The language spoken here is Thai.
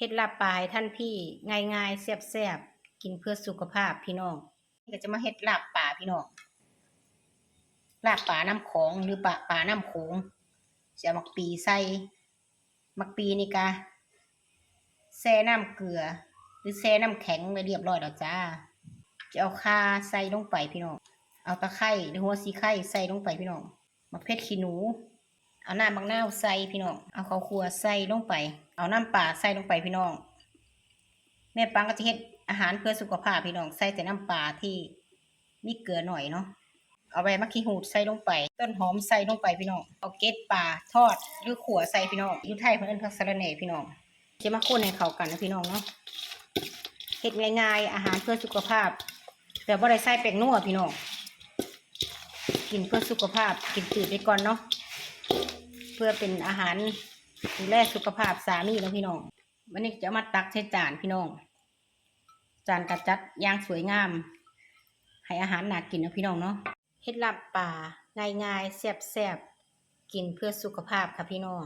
เฮ็ดลาบปลาให้ท่านพี่ง่ายๆแซ่บๆกินเพื่อสุขภาพพี่น้องนี่ก็จะมาเฮ็ดลาบปลาพี่น้องลาบปลาน้ำของหรือปลาปลาน้ำโขงจะมักปีใส่มักปีนี่กะแช่น้ำเกลือ หรือแช่น้ำแข็งไว้เรียบร้อยแล้วจ้า จะเอาข่าใส่ลงไปพี่น้องเอาตะไคร้หรือหัวสีไข่ใส่ลงไปพี่น้องมะเขือขี้หนู เอาน้ำบางนาวใส่พี่น้อง เอาข้าวคั่วใส่ลงไป เอาน้ำปลาใส่ลงไปพี่น้อง แม่ปังก็จะเฮ็ดอาหารเพื่อสุขภาพพี่น้อง ใส่แต่น้ำปลาที่มีเกลือหน่อยเนาะ เอาใบมะขีหูดใส่ลงไป ต้นหอมใส่ลงไปพี่น้อง เอาเกล็ดปลาทอดหรือขั่วใส่พี่น้องอยู่ไทยเพิ่นเอิ้นผักสะระแหน่พี่น้องจะมาคนให้เข้ากันนะพี่น้องเนาะเฮ็ดง่ายๆ อาหารเพื่อสุขภาพแต่บ่ได้ใส่แป้งนัวพี่น้อง กินเพื่อสุขภาพ กินจืดไปก่อนเนาะ เพื่อเป็นอาหารดูแลสุขภาพสามีแล้วพี่น้องวันนี้จะมาตักใช้จานพี่น้อง จานกระจัดย่างสวยงาม ให้อาหารหนักกินนะพี่น้องเนาะเฮ็ดลับป่าง่ายๆแซ่บๆกินเพื่อสุขภาพค่ะพี่น้อง